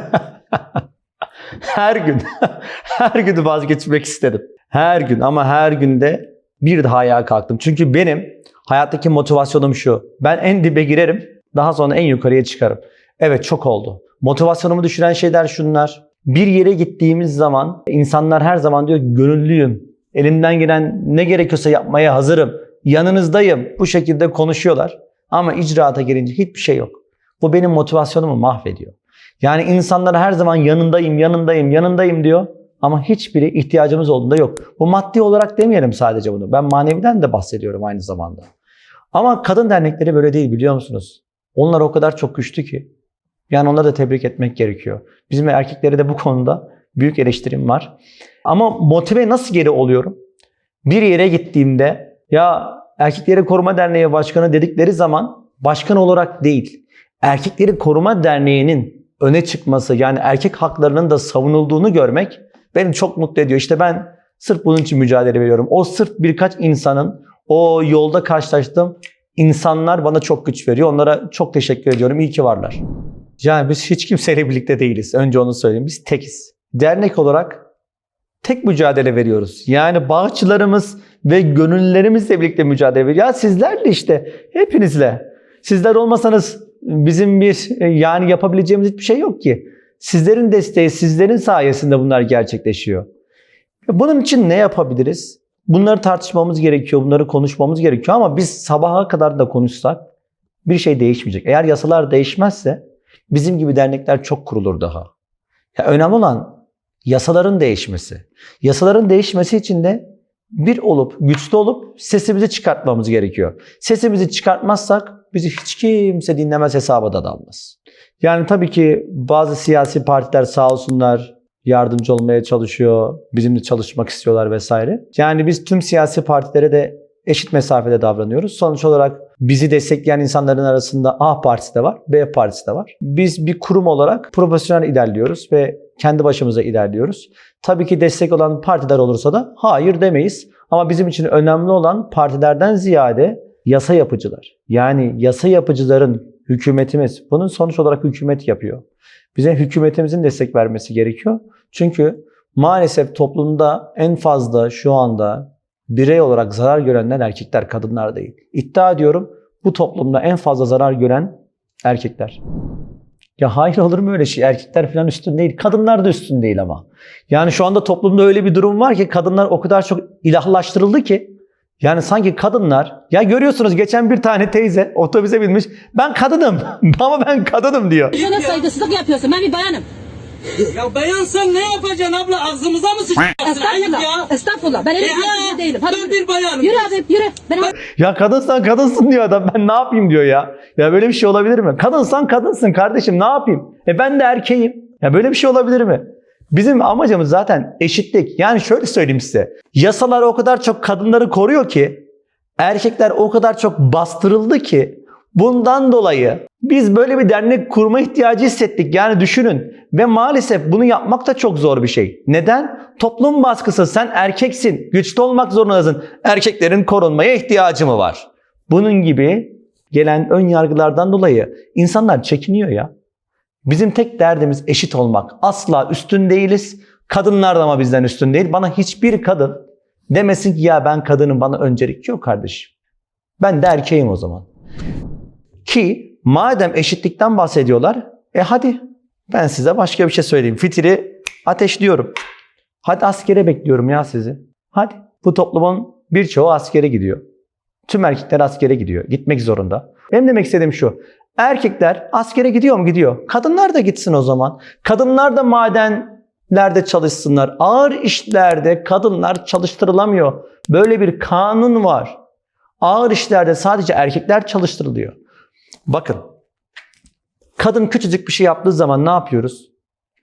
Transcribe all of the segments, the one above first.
her gün, her gün vazgeçmek istedim. Her gün ama her günde bir daha ayağa kalktım. Çünkü benim hayattaki motivasyonum şu. Ben en dibe girerim, daha sonra en yukarıya çıkarım. Evet çok oldu. Motivasyonumu düşüren şeyler şunlar. Bir yere gittiğimiz zaman insanlar her zaman diyor gönüllüyüm. Elimden gelen ne gerekiyorsa yapmaya hazırım. Yanınızdayım. Bu şekilde konuşuyorlar. Ama icraata gelince hiçbir şey yok. Bu benim motivasyonumu mahvediyor. Yani insanlar her zaman yanındayım, yanındayım, yanındayım diyor. Ama hiçbiri ihtiyacımız olduğunda yok. Bu maddi olarak demeyelim sadece bunu. Ben maneviden de bahsediyorum aynı zamanda. Ama kadın dernekleri böyle değil biliyor musunuz? Onlar o kadar çok güçlü ki. Yani onları da tebrik etmek gerekiyor. Bizim erkekleri de bu konuda büyük eleştirim var. Ama motive nasıl geri oluyorum? Bir yere gittiğimde ya Erkekleri Koruma Derneği Başkanı dedikleri zaman başkan olarak değil, Erkekleri Koruma Derneği'nin öne çıkması yani erkek haklarının da savunulduğunu görmek beni çok mutlu ediyor. İşte ben sırf bunun için mücadele veriyorum. O sırf birkaç insanın o yolda karşılaştığım insanlar bana çok güç veriyor. Onlara çok teşekkür ediyorum. İyi ki varlar. Yani biz hiç kimseyle birlikte değiliz. Önce onu söyleyeyim. Biz tekiz. Dernek olarak tek mücadele veriyoruz. Yani bağışçılarımız ve gönüllülerimizle birlikte mücadele veriyoruz. Ya sizlerle işte hepinizle. Sizler olmasanız bizim bir yani yapabileceğimiz hiçbir şey yok ki. Sizlerin desteği, sizlerin sayesinde bunlar gerçekleşiyor. Bunun için ne yapabiliriz? Bunları tartışmamız gerekiyor, bunları konuşmamız gerekiyor ama biz sabaha kadar da konuşsak bir şey değişmeyecek. Eğer yasalar değişmezse bizim gibi dernekler çok kurulur daha. Ya önemli olan yasaların değişmesi. Yasaların değişmesi için de bir olup, güçlü olup sesimizi çıkartmamız gerekiyor. Sesimizi çıkartmazsak bizi hiç kimse dinlemez hesaba da dalmaz. Yani tabii ki bazı siyasi partiler sağ olsunlar yardımcı olmaya çalışıyor, bizimle çalışmak istiyorlar vesaire. Yani biz tüm siyasi partilere de eşit mesafede davranıyoruz. Sonuç olarak bizi destekleyen insanların arasında A partisi de var, B partisi de var. Biz bir kurum olarak profesyonel ilerliyoruz ve kendi başımıza ilerliyoruz. Tabii ki destek olan partiler olursa da hayır demeyiz. Ama bizim için önemli olan partilerden ziyade yasa yapıcılar. Yani yasa yapıcıların hükümetimiz, bunun sonuç olarak hükümet yapıyor. Bize hükümetimizin destek vermesi gerekiyor. Çünkü maalesef toplumda en fazla şu anda birey olarak zarar görenler erkekler, kadınlar değil. İddia ediyorum bu toplumda en fazla zarar gören erkekler. Ya hayır olur mu öyle şey? Erkekler falan üstün değil. Kadınlar da üstün değil ama. Yani şu anda toplumda öyle bir durum var ki kadınlar o kadar çok ilahlaştırıldı ki yani sanki kadınlar ya görüyorsunuz geçen bir tane teyze otobüse binmiş. Ben kadınım ama ben kadınım diyor. Bana saygısızlık yapıyorsun. Ben bir bayanım. Ya beyan sen ne yapacaksın abla? Ağzımıza mı sıçacaksın? Ayıp ya. Estağfurullah. Ben öyle bir değilim. Hadi. ben bir bayanım. Yürü abi yürü. Ben Ya kadınsan kadınsın diyor adam. Ben ne yapayım diyor ya. Ya böyle bir şey olabilir mi? Kadınsan kadınsın kardeşim ne yapayım? E ben de erkeğim. Ya böyle bir şey olabilir mi? Bizim amacımız zaten eşitlik. Yani şöyle söyleyeyim size. Yasalar o kadar çok kadınları koruyor ki erkekler o kadar çok bastırıldı ki bundan dolayı biz böyle bir dernek kurma ihtiyacı hissettik. Yani düşünün ve maalesef bunu yapmak da çok zor bir şey. Neden? Toplum baskısı. Sen erkeksin. Güçlü olmak zorundasın. Erkeklerin korunmaya ihtiyacı mı var? Bunun gibi gelen ön yargılardan dolayı insanlar çekiniyor ya. Bizim tek derdimiz eşit olmak. Asla üstün değiliz. Kadınlar da ama bizden üstün değil. Bana hiçbir kadın demesin ki ya ben kadının bana öncelik yok kardeşim. Ben de erkeğim o zaman. Ki madem eşitlikten bahsediyorlar, e hadi ben size başka bir şey söyleyeyim. Fitili ateşliyorum. Hadi askere bekliyorum ya sizi. Hadi. Bu toplumun birçoğu askere gidiyor. Tüm erkekler askere gidiyor. Gitmek zorunda. Benim demek istediğim şu. Erkekler askere gidiyor mu? Gidiyor. Kadınlar da gitsin o zaman. Kadınlar da madenlerde çalışsınlar. Ağır işlerde kadınlar çalıştırılamıyor. Böyle bir kanun var. Ağır işlerde sadece erkekler çalıştırılıyor. Bakın. Kadın küçücük bir şey yaptığı zaman ne yapıyoruz?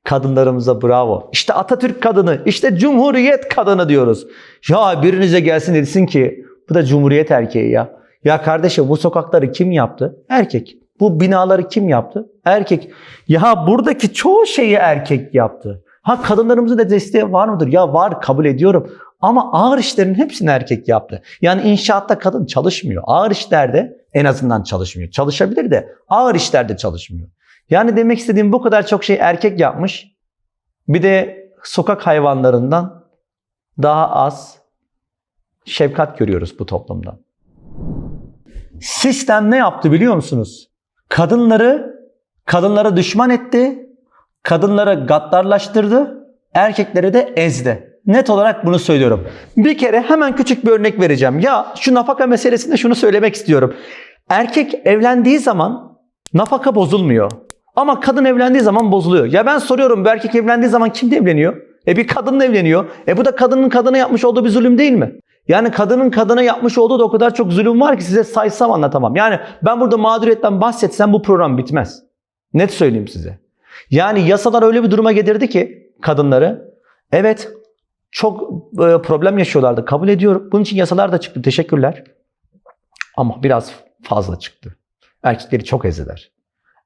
Kadınlarımıza bravo. İşte Atatürk kadını, işte Cumhuriyet kadını diyoruz. Ya birinize gelsin desin ki bu da Cumhuriyet erkeği ya. Ya kardeşim bu sokakları kim yaptı? Erkek. Bu binaları kim yaptı? Erkek. Ya buradaki çoğu şeyi erkek yaptı. Ha kadınlarımızın da desteği var mıdır? Ya var kabul ediyorum. Ama ağır işlerin hepsini erkek yaptı. Yani inşaatta kadın çalışmıyor. Ağır işlerde en azından çalışmıyor. Çalışabilir de ağır işlerde çalışmıyor. Yani demek istediğim bu kadar çok şey erkek yapmış. Bir de sokak hayvanlarından daha az şefkat görüyoruz bu toplumda. Sistem ne yaptı biliyor musunuz? Kadınları kadınlara düşman etti, kadınları gaddarlaştırdı, erkekleri de ezdi. Net olarak bunu söylüyorum. Bir kere hemen küçük bir örnek vereceğim. Ya şu nafaka meselesinde şunu söylemek istiyorum. Erkek evlendiği zaman nafaka bozulmuyor. Ama kadın evlendiği zaman bozuluyor. Ya ben soruyorum bu erkek evlendiği zaman kimle evleniyor? E bir kadınla evleniyor. E bu da kadının kadına yapmış olduğu bir zulüm değil mi? Yani kadının kadına yapmış olduğu da o kadar çok zulüm var ki size saysam anlatamam. Yani ben burada mağduriyetten bahsetsem bu program bitmez. Net söyleyeyim size. Yani yasalar öyle bir duruma getirdi ki kadınları. Evet çok e, problem yaşıyorlardı kabul ediyorum. Bunun için yasalar da çıktı teşekkürler. Ama biraz fazla çıktı. Erkekleri çok ezdiler.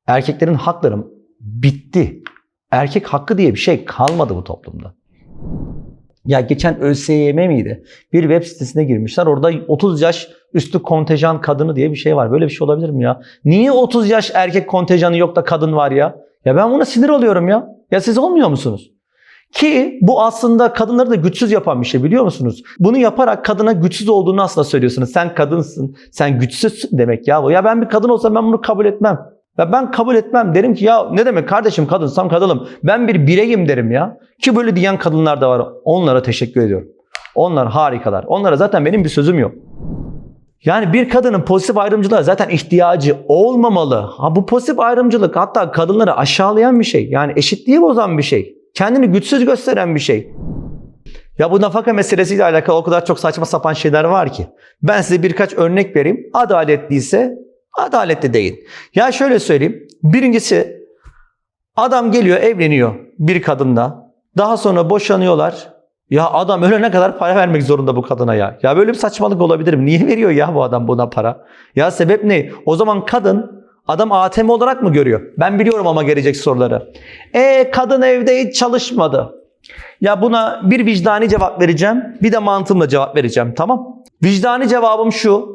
Erkeklerin hakları bitti. Erkek hakkı diye bir şey kalmadı bu toplumda. Ya geçen ÖSYM miydi? Bir web sitesine girmişler. Orada 30 yaş üstü kontenjan kadını diye bir şey var. Böyle bir şey olabilir mi ya? Niye 30 yaş erkek kontenjanı yok da kadın var ya? Ya ben buna sinir oluyorum ya. Ya siz olmuyor musunuz? Ki bu aslında kadınları da güçsüz yapan bir şey biliyor musunuz? Bunu yaparak kadına güçsüz olduğunu aslında söylüyorsunuz. Sen kadınsın, sen güçsüzsün demek ya bu. Ya ben bir kadın olsam ben bunu kabul etmem. Ya ben kabul etmem. Derim ki ya ne demek kardeşim kadınsam kadınım. Ben bir bireyim derim ya. Ki böyle diyen kadınlar da var. Onlara teşekkür ediyorum. Onlar harikalar. Onlara zaten benim bir sözüm yok. Yani bir kadının pozitif ayrımcılığa zaten ihtiyacı olmamalı. Ha bu pozitif ayrımcılık hatta kadınları aşağılayan bir şey. Yani eşitliği bozan bir şey. Kendini güçsüz gösteren bir şey. Ya bu nafaka meselesiyle alakalı o kadar çok saçma sapan şeyler var ki. Ben size birkaç örnek vereyim. Adaletliyse adaletli değil. Ya şöyle söyleyeyim. Birincisi adam geliyor evleniyor bir kadınla. Daha sonra boşanıyorlar. Ya adam ölene kadar para vermek zorunda bu kadına ya. Ya böyle bir saçmalık olabilir mi? Niye veriyor ya bu adam buna para? Ya sebep ne? O zaman kadın adam ATM olarak mı görüyor? Ben biliyorum ama gelecek soruları. E kadın evde hiç çalışmadı. Ya buna bir vicdani cevap vereceğim. Bir de mantığımla cevap vereceğim. Tamam? Vicdani cevabım şu.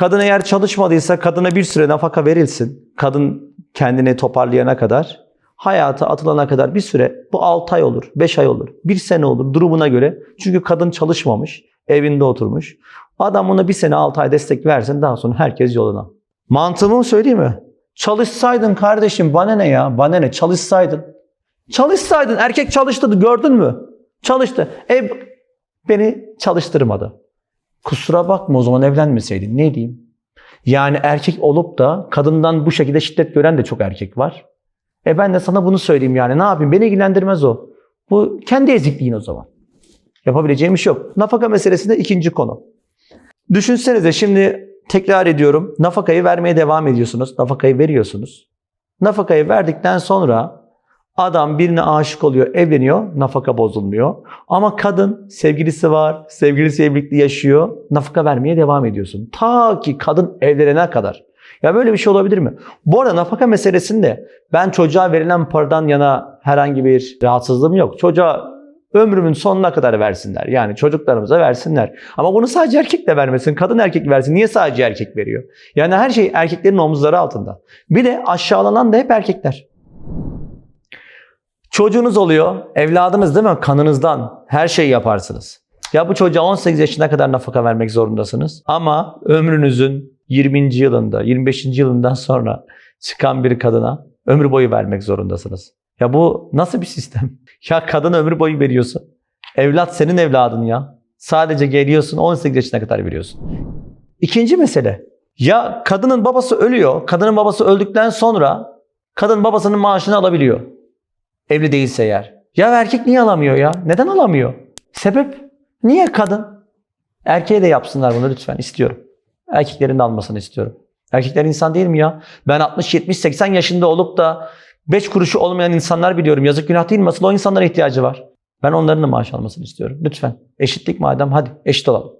Kadın eğer çalışmadıysa kadına bir süre nafaka verilsin. Kadın kendini toparlayana kadar, hayata atılana kadar bir süre bu 6 ay olur, 5 ay olur, 1 sene olur durumuna göre. Çünkü kadın çalışmamış, evinde oturmuş. Adam buna bir sene 6 ay destek versin daha sonra herkes yoluna. Mantığımı söyleyeyim mi? Çalışsaydın kardeşim bana ne ya? Bana ne? Çalışsaydın. Çalışsaydın erkek çalıştı gördün mü? Çalıştı. E beni çalıştırmadı. Kusura bakma o zaman evlenmeseydin. Ne diyeyim? Yani erkek olup da kadından bu şekilde şiddet gören de çok erkek var. E ben de sana bunu söyleyeyim yani. Ne yapayım? Beni ilgilendirmez o. Bu kendi ezikliğin o zaman. Yapabileceğim iş yok. Nafaka meselesinde ikinci konu. Düşünsenize şimdi tekrar ediyorum. Nafakayı vermeye devam ediyorsunuz. Nafakayı veriyorsunuz. Nafakayı verdikten sonra Adam birine aşık oluyor, evleniyor, nafaka bozulmuyor. Ama kadın sevgilisi var, sevgilisiyle birlikte yaşıyor, nafaka vermeye devam ediyorsun. Ta ki kadın evlenene kadar. Ya böyle bir şey olabilir mi? Bu arada nafaka meselesinde ben çocuğa verilen paradan yana herhangi bir rahatsızlığım yok. Çocuğa ömrümün sonuna kadar versinler. Yani çocuklarımıza versinler. Ama bunu sadece erkek de vermesin. Kadın erkek versin. Niye sadece erkek veriyor? Yani her şey erkeklerin omuzları altında. Bir de aşağılanan da hep erkekler. Çocuğunuz oluyor, evladınız değil mi? Kanınızdan her şeyi yaparsınız. Ya bu çocuğa 18 yaşına kadar nafaka vermek zorundasınız. Ama ömrünüzün 20. yılında, 25. yılından sonra çıkan bir kadına ömür boyu vermek zorundasınız. Ya bu nasıl bir sistem? Ya kadın ömür boyu veriyorsun. Evlat senin evladın ya. Sadece geliyorsun 18 yaşına kadar veriyorsun. İkinci mesele. Ya kadının babası ölüyor. Kadının babası öldükten sonra kadın babasının maaşını alabiliyor. Evli değilse eğer. Ya erkek niye alamıyor ya? Neden alamıyor? Sebep? Niye kadın? Erkeğe de yapsınlar bunu lütfen istiyorum. Erkeklerin de almasını istiyorum. Erkekler insan değil mi ya? Ben 60, 70, 80 yaşında olup da 5 kuruşu olmayan insanlar biliyorum. Yazık günah değil mi? Asıl o insanlara ihtiyacı var. Ben onların da maaş almasını istiyorum. Lütfen. Eşitlik madem hadi eşit olalım.